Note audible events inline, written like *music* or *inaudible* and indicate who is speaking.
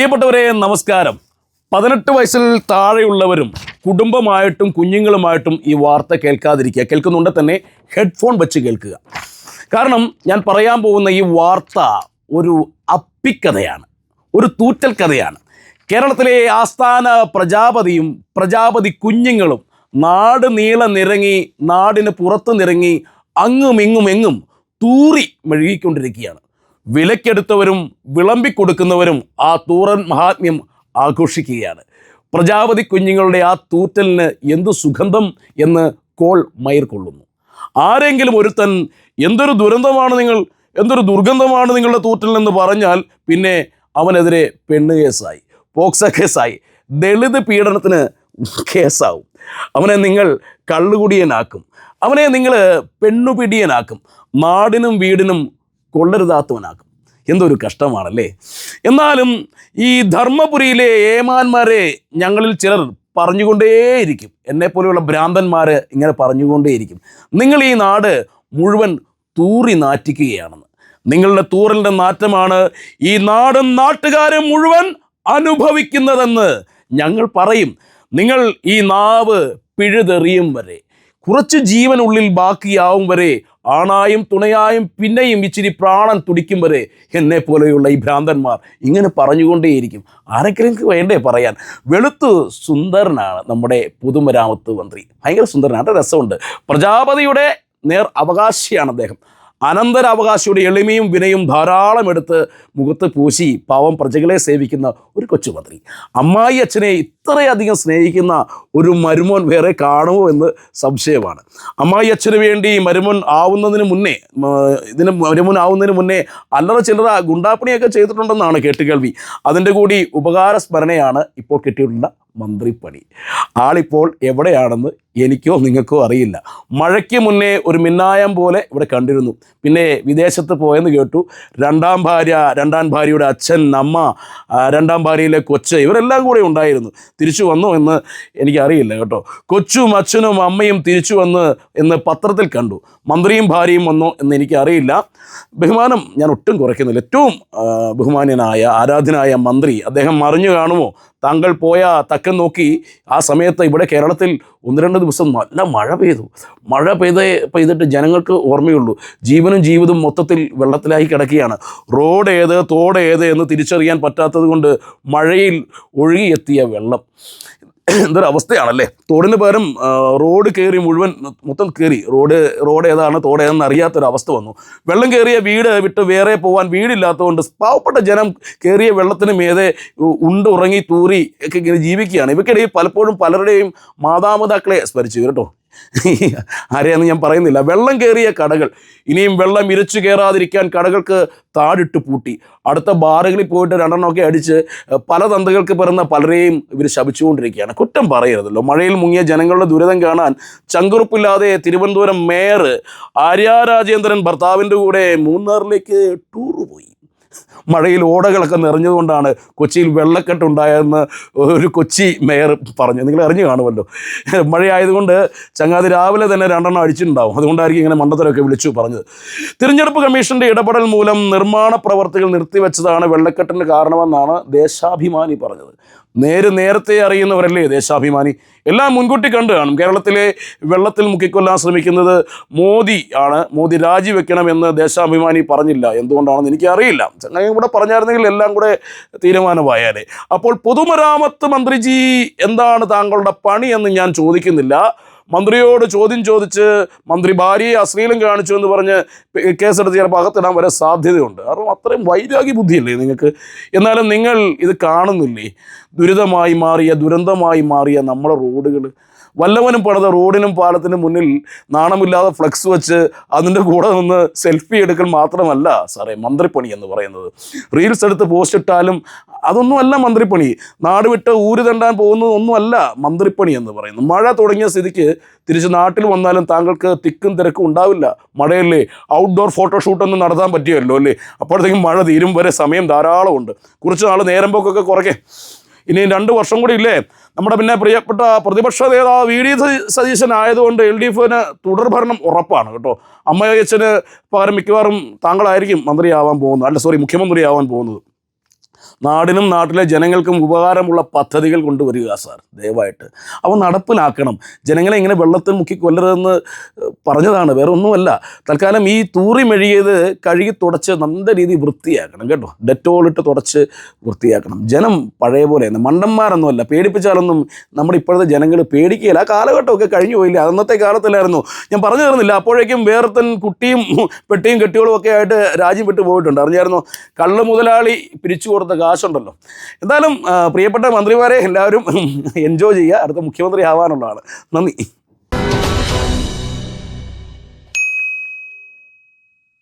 Speaker 1: പ്രിയപ്പെട്ടവരെ നമസ്കാരം. പതിനെട്ട് വയസ്സിൽ താഴെയുള്ളവരും കുടുംബമായിട്ടും കുഞ്ഞുങ്ങളുമായിട്ടും ഈ വാർത്ത കേൾക്കാതിരിക്കുക. കേൾക്കുന്നുണ്ട് തന്നെ ഹെഡ്ഫോൺ വെച്ച് കേൾക്കുക. കാരണം ഞാൻ പറയാൻ പോകുന്ന ഈ വാർത്ത ഒരു അപ്പിക്കഥയാണ് ഒരു തൂറ്റൽ കഥയാണ് കേരളത്തിലെ ആസ്ഥാന പ്രജാപതിയും പ്രജാപതി കുഞ്ഞുങ്ങളും നാട് നീള നിറങ്ങി നാടിന് പുറത്ത് നിറങ്ങി അങ്ങും ഇങ്ങും എങ്ങും തൂറി മെഴുകിക്കൊണ്ടിരിക്കുകയാണ്. വിലക്കെടുത്തവരും വിളമ്പിക്കൊടുക്കുന്നവരും ആ തൂറൻ മഹാത്മ്യം ആഘോഷിക്കുകയാണ്. പ്രജാപതി കുഞ്ഞുങ്ങളുടെ ആ തൂറ്റലിന് എന്തു സുഗന്ധം എന്ന് കോൾ മയിർ കൊള്ളുന്നു. ആരെങ്കിലും ഒരുത്തൻ എന്തൊരു ദുരന്തമാണ് നിങ്ങൾ എന്തൊരു ദുർഗന്ധമാണ് നിങ്ങളുടെ തൂറ്റൽ എന്ന് പറഞ്ഞാൽ പിന്നെ അവനെതിരെ പെണ്ണ് കേസായി പോക്സ കേസായി ദളിത് പീഡനത്തിന് കേസാവും. അവനെ നിങ്ങൾ കള്ളുകുടിയനാക്കും. അവനെ നിങ്ങൾ പെണ്ണുപിടിയനാക്കും. നാടിനും വീടിനും കൊള്ളരുതാത്തവനാക്കും. എന്തൊരു കഷ്ടമാണല്ലേ? എന്നാലും ഈ ധർമ്മപുരിയിലെ ഏമാന്മാരെ ഞങ്ങളിൽ ചിലർ പറഞ്ഞുകൊണ്ടേയിരിക്കും. എന്നെപ്പോലെയുള്ള ഭ്രാന്തന്മാർ ഇങ്ങനെ പറഞ്ഞുകൊണ്ടേയിരിക്കും. നിങ്ങൾ ഈ നാട് മുഴുവൻ തൂറി നാറ്റിക്കുകയാണെന്ന്. നിങ്ങളുടെ തൂറലിന്റെ നാറ്റമാണ് ഈ നാടും നാട്ടുകാരും മുഴുവൻ അനുഭവിക്കുന്നതെന്ന് ഞങ്ങൾ പറയും. നിങ്ങൾ ഈ നാവ് പിഴുതെറിയും വരെ. കുറച്ച് ജീവനുള്ളിൽ ബാക്കിയാവും വരെ ആണായും തുണയായും പിന്നെയും ഇച്ചിരി പ്രാണൻ തുടിക്കും വരെ എന്നെ പോലെയുള്ള ഈ ഭ്രാന്തന്മാർ ഇങ്ങനെ പറഞ്ഞുകൊണ്ടേയിരിക്കും. ആരെങ്കിലും വേണ്ടേ പറയാൻ? വെളുത്ത് സുന്ദരനാണ് നമ്മുടെ പൊതുമരാമത്ത് മന്ത്രി. ഭയങ്കര സുന്ദരനാണ് രസമുണ്ട്. പ്രജാപതിയുടെ നേർ അവകാശിയാണ് അദ്ദേഹം. അനന്തര അനന്തരാവകാശിയുടെ എളിമയും വിനയും ധാരാളം എടുത്ത് മുഖത്ത് പൂശി പാവം പ്രജകളെ സേവിക്കുന്ന ഒരു കൊച്ചു മന്ത്രി അമ്മായി അച്ഛനെ ഇത്രയധികം സ്നേഹിക്കുന്ന ഒരു മരുമോൻ വേറെ കാണുമോ എന്ന് സംശയമാണ്. അമ്മായി അച്ഛന് വേണ്ടി മരുമോൻ ആവുന്നതിന് മുന്നേ ഇതിന് മരുമോൻ ആവുന്നതിന് മുന്നേ അല്ലറ ചില്ലറ ഗുണ്ടാപ്പണിയൊക്കെ ചെയ്തിട്ടുണ്ടെന്നാണ് കേട്ടുകേൾവി അതിന്റെ കൂടി ഉപകാര സ്മരണയാണ് ഇപ്പോൾ കിട്ടിയിട്ടുള്ള മന്ത്രിപ്പണി. ആളിപ്പോൾ എവിടെയാണെന്ന് എനിക്കോ നിങ്ങൾക്കോ അറിയില്ല. മഴയ്ക്ക് മുന്നേ ഒരു മിന്നായം പോലെ ഇവിടെ കണ്ടിരുന്നു. പിന്നെ വിദേശത്ത് പോയെന്ന് കേട്ടു. രണ്ടാം ഭാര്യ രണ്ടാം ഭാര്യയുടെ അച്ഛൻ അമ്മ രണ്ടാം ഭാര്യയിലെ കൊച്ച് ഇവരെല്ലാം കൂടെ ഉണ്ടായിരുന്നു. തിരിച്ചു വന്നു എന്ന് എനിക്കറിയില്ല കേട്ടോ. കൊച്ചും അച്ഛനും അമ്മയും തിരിച്ചു വന്ന് എന്ന് പത്രത്തിൽ കണ്ടു. മന്ത്രിയും ഭാര്യയും വന്നു എന്ന് എനിക്കറിയില്ല. ബഹുമാനം ഞാൻ ഒട്ടും കുറയ്ക്കുന്നില്ല. ഏറ്റവും ബഹുമാന്യനായ ആരാധനായ മന്ത്രി അദ്ദേഹം മറിഞ്ഞു കാണുമോ? താങ്കൾ പോയ തക്കം നോക്കി ആ സമയത്ത് ഇവിടെ കേരളത്തിൽ ഒന്ന് രണ്ട് ദിവസം നല്ല മഴ പെയ്തു. മഴ പെയ്ത് പെയ്തിട്ട് ജനങ്ങൾക്ക് ഓർമ്മയുള്ളൂ. ജീവനും ജീവിതം മൊത്തത്തിൽ വെള്ളത്തിലായി കിടക്കുകയാണ്. റോഡ് ഏത് തോട് ഏത് എന്ന് തിരിച്ചറിയാൻ പറ്റാത്തത് കൊണ്ട് മഴയിൽ ഒഴുകിയെത്തിയ വെള്ളം. എന്തൊരു അവസ്ഥയാണല്ലേ തോടിന് പകരം റോഡ് കയറി മുഴുവൻ മൊത്തം കയറി റോഡ് റോഡ് ഏതാണ് തോട് ഏതെന്ന് അറിയാത്തൊരു അവസ്ഥ വന്നു. വെള്ളം കയറിയ വീട് വിട്ട് വേറെ പോകാൻ വീടില്ലാത്തതുകൊണ്ട് പാവപ്പെട്ട ജനം കയറിയ വെള്ളത്തിന് മീതെ ഉണ്ട് ഉറങ്ങി തൂറി ഒക്കെ ഇങ്ങനെ ജീവിക്കുകയാണ്. ഇവയ്ക്കിടയിൽ പലപ്പോഴും പലരുടെയും മാതാപിതാക്കളെ സ്മരിച്ചു കേട്ടോ. *laughs* ആരെയാന്ന് ഞാൻ പറയുന്നില്ല. വെള്ളം കയറിയ കടകൾ. ഇനിയും വെള്ളം ഇരച്ചു കയറാതിരിക്കാൻ കടകൾക്ക് താടിട്ട് പൂട്ടി. അടുത്ത ബാറുകളിൽ പോയിട്ട് രണ്ടെണ്ണമൊക്കെ അടിച്ച് പല തന്തകൾക്ക് പിറന്ന പലരെയും ഇവർ ശപിച്ചുകൊണ്ടിരിക്കുകയാണ്. കുറ്റം പറയരുതല്ലോ. മഴയിൽ മുങ്ങിയ ജനങ്ങളുടെ ദുരിതം കാണാൻ ചങ്കുറുപ്പില്ലാതെ തിരുവനന്തപുരം മേയർ ആര്യ രാജേന്ദ്രൻ ഭർത്താവിന്റെ കൂടെ മൂന്നാറിലേക്ക് ടൂർ പോയി. മഴയിൽ ഓടകളൊക്കെ നിറഞ്ഞതുകൊണ്ടാണ് കൊച്ചിയിൽ വെള്ളക്കെട്ടുണ്ടായതെന്ന് ഒരു കൊച്ചി മേയർ പറഞ്ഞു. നിങ്ങൾ അറിഞ്ഞു കാണുമല്ലോ. മഴയായതുകൊണ്ട് ചങ്ങാതി രാവിലെ തന്നെ രണ്ടെണ്ണം അടിച്ചിട്ടുണ്ടാവും. അതുകൊണ്ടായിരിക്കും ഇങ്ങനെ മണ്ഡലത്തിലൊക്കെ വിളിച്ചു പറഞ്ഞത്. തിരഞ്ഞെടുപ്പ് കമ്മീഷന്റെ ഇടപെടൽ മൂലം നിർമ്മാണ പ്രവർത്തികൾ നിർത്തിവെച്ചതാണ് വെള്ളക്കെട്ടിന് കാരണമെന്നാണ് ദേശാഭിമാനി പറഞ്ഞത്. നേര് നേരത്തെ അറിയുന്നവരല്ലേ ദേശാഭിമാനി? എല്ലാം മുൻകൂട്ടി കണ്ടു കാണും. കേരളത്തിലെ വെള്ളത്തിൽ മുക്കിക്കൊല്ലാൻ ശ്രമിക്കുന്നത് മോദി ആണ്. മോദി രാജിവെക്കണമെന്ന് ദേശാഭിമാനി പറഞ്ഞില്ല. എന്തുകൊണ്ടാണെന്ന് എനിക്കറിയില്ല. ചങ്ങായി കൂടെ പറഞ്ഞായിരുന്നെങ്കിൽ എല്ലാം കൂടെ തീരുമാനമായാലേ അപ്പോൾ പൊതുമരാമത്ത് മന്ത്രിജി എന്താണ് താങ്കളുടെ പണി എന്ന് ഞാൻ ചോദിക്കുന്നില്ല. മന്ത്രിയോട് ചോദ്യം ചോദിച്ച് മന്ത്രി ഭാര്യയെ അശ്ലീലം കാണിച്ചു എന്ന് പറഞ്ഞ് കേസെടുത്ത് ചിലപ്പോൾ അകത്തിടാൻ വരെ സാധ്യതയുണ്ട്. കാരണം അത്രയും വൈരാഗ്യ ബുദ്ധിയല്ലേ നിങ്ങൾക്ക്? എന്നാലും നിങ്ങൾ ഇത് കാണുന്നില്ലേ? ദുരിതമായി മാറിയ ദുരന്തമായി മാറിയ നമ്മുടെ റോഡുകൾ വല്ലവനും പണിത റോഡിനും പാലത്തിനും മുന്നിൽ നാണമില്ലാതെ ഫ്ലക്സ് വെച്ച് അതിന്റെ കൂടെ നിന്ന് സെൽഫി എടുക്കൽ മാത്രമല്ല സാറേ മന്ത്രിപ്പണി എന്ന് പറയുന്നത്. റീൽസ് എടുത്ത് പോസ്റ്റ് ഇട്ടാലും അതൊന്നുമല്ല മന്ത്രിപ്പണി. നാട് വിട്ട് ഊര് തണ്ടാൻ പോകുന്നത് ഒന്നുമല്ല മന്ത്രിപ്പണി എന്ന് പറയുന്നു മഴ തുടങ്ങിയ സ്ഥിതിക്ക് തിരിച്ച് നാട്ടിൽ വന്നാലും താങ്കൾക്ക് തിക്കും തിരക്കും ഉണ്ടാവില്ല. മഴയല്ലേ? ഔട്ട്ഡോർ ഫോട്ടോഷൂട്ടൊന്നും നടത്താൻ പറ്റിയല്ലോ അല്ലേ? അപ്പോഴത്തേക്കും മഴ തീരും വരെ സമയം ധാരാളമുണ്ട്. കുറച്ച് നാൾ നേരം പോക്കൊക്കെ കുറയ്ക്കേ. ഇനി രണ്ട് വർഷം കൂടി ഇല്ലേ? നമ്മുടെ പിന്നെ പ്രിയപ്പെട്ട പ്രതിപക്ഷ നേതാവ് വി ഡി സതീ- സതീശൻ ആയതുകൊണ്ട് എൽ ഡി എഫിന് തുടർഭരണം ഉറപ്പാണ് കേട്ടോ. അമ്മയച്ചന് പകരം മിക്കവാറും താങ്കളായിരിക്കും മന്ത്രിയാവാൻ പോകുന്നത്. അല്ല സോറി മുഖ്യമന്ത്രിയാവാൻ പോകുന്നത്. നാടിനും നാട്ടിലെ ജനങ്ങൾക്കും ഉപകാരമുള്ള പദ്ധതികൾ കൊണ്ടുവരിക സാർ ദയവായിട്ട്. അവ നടപ്പിലാക്കണം. ജനങ്ങളെ ഇങ്ങനെ വെള്ളത്തിൽ മുക്കി കൊല്ലരുതെന്ന് പറഞ്ഞതാണ്. വേറെ ഒന്നുമല്ല. തൽക്കാലം ഈ തൂറി മെഴുകിയത് കഴുകി തുടച്ച് നല്ല രീതിയിൽ വൃത്തിയാക്കണം കേട്ടോ. ഡെറ്റോളിട്ട് തുടച്ച് വൃത്തിയാക്കണം. ജനം പഴയ പോലെ മണ്ടന്മാരൊന്നുമല്ല. പേടിപ്പിച്ചാലൊന്നും നമ്മുടെ ഇപ്പോഴത്തെ ജനങ്ങൾ പേടിക്കുകയില്ല. ആ കാലഘട്ടമൊക്കെ കഴിഞ്ഞു പോയില്ല? അന്നത്തെ കാലത്തിലായിരുന്നു. ഞാൻ പറഞ്ഞു തരുന്നില്ല. അപ്പോഴേക്കും വേറത്തൻ കുട്ടിയും പെട്ടിയും കെട്ടികളും ഒക്കെ ആയിട്ട് രാജ്യം വിട്ടു പോയിട്ടുണ്ട്. അറിഞ്ഞായിരുന്നു? കള്ള് മുതലാളി പിരിച്ചു കൊടുത്ത കാശുണ്ടല്ലോ. എന്തായാലും പ്രിയപ്പെട്ട മന്ത്രിമാരെ എല്ലാവരും *laughs* എൻജോയ് ചെയ്യുക. അടുത്ത മുഖ്യമന്ത്രി ആവാനുള്ളതാണ്. നന്ദി.